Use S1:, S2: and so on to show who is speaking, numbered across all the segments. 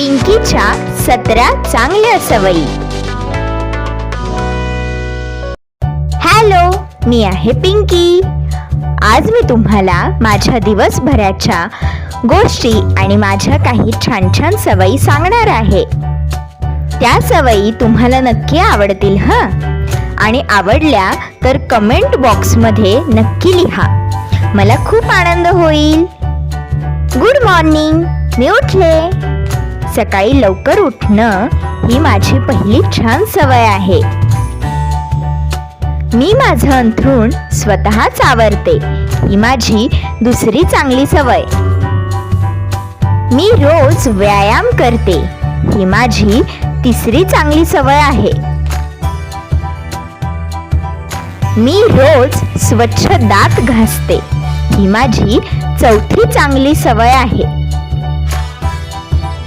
S1: पिंकीच्या सतरा चांगल्या सवयी. हॅलो मी आहे पिंकी. आज मी तुम्हाला माझ्या दिवसभराच्या गोष्टी आणि माझ्या काही छान छान सवयी सांगणार आहे. त्या सवयी तुम्हाला नक्की आवडतील हं? आणि आवडल्या तर कमेंट बॉक्समध्ये नक्की लिहा. मला खूप आनंद होईल. गुड मॉर्निंग मी उठले. सकाळी लवकर उठणं ही माझी पहिली छान सवय आहे. मी माझं अंथरूण स्वतःच आवरते. ही माझी दुसरी चांगली सवय. मी रोज व्यायाम करते. ही माझी तिसरी चांगली सवय आहे. मी रोज स्वच्छ दात घासते. ही माझी चौथी चांगली सवय आहे.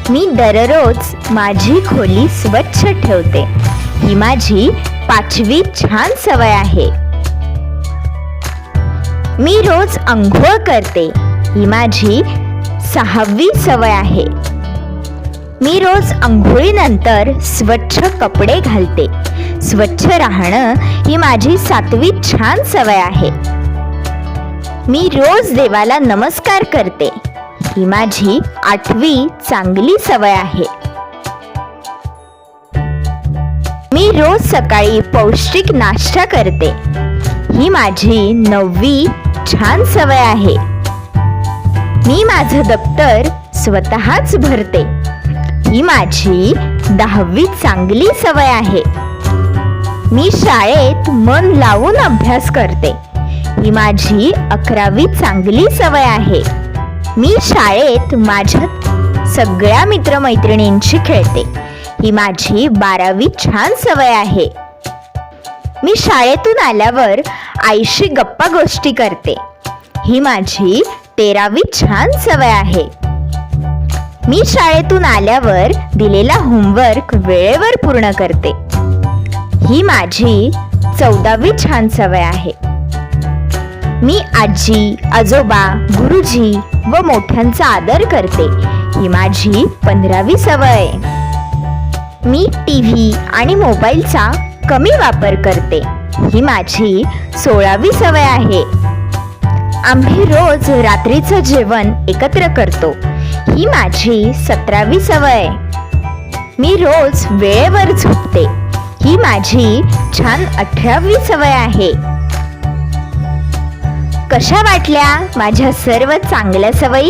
S1: मी दररोज माझी खोली स्वच्छ ठेवते. ही माझी पाचवी छान सवय आहे. मी रोज अंघोळ करते. ही माझी सहावी सवय आहे. मी रोज अंघोळीनंतर स्वच्छ कपडे घालते. स्वच्छ राहणं ही माझी सातवी छान सवय आहे. मी रोज देवाला नमस्कार करते. ही माझी आठवी चांगली सवय आहे. मी रोज सकाळी पौष्टिक नाश्ता करते. ही माझी नववी छान सवय आहे. मी माझं दप्तर स्वतःच भरते. ही माझी दहावी चांगली सवय आहे. मी शाळेत मन लावून अभ्यास करते. ही माझी अकरावी चांगली सवय आहे. मी शाळेत माझ्या सगळ्या मित्रमैत्रिणींशी खेळते. ही माझी बारावी छान सवय आहे. मी शाळेतून आल्यावर आईशी गप्पा गोष्टी करते. ही माझी तेरावी छान सवय आहे. मी शाळेतून आल्यावर दिलेला होमवर्क वेळेवर पूर्ण करते. ही माझी चौदावी छान सवय आहे. मी आजी आजोबा गुरुजी व मोठ्यांचा आदर करते. ही माझी पंधरावी सवय. मी टी व्ही आणि मोबाईलचा कमी वापर करते. ही माझी सोळावी सवय आहे. आम्ही रोज रात्रीचं जेवण एकत्र करतो. ही माझी सतरावी सवय. मी रोज वेळेवर झोपते. ही माझी छान अठरावी सवय आहे. कशा वाटल्या माझ्या सर्व चांगल्या सवयी?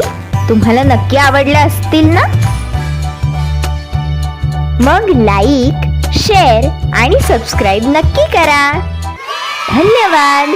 S1: तुम्हाला नक्की आवडल्या असतील ना? मग लाईक शेअर आणि सबस्क्राईब नक्की करा. धन्यवाद.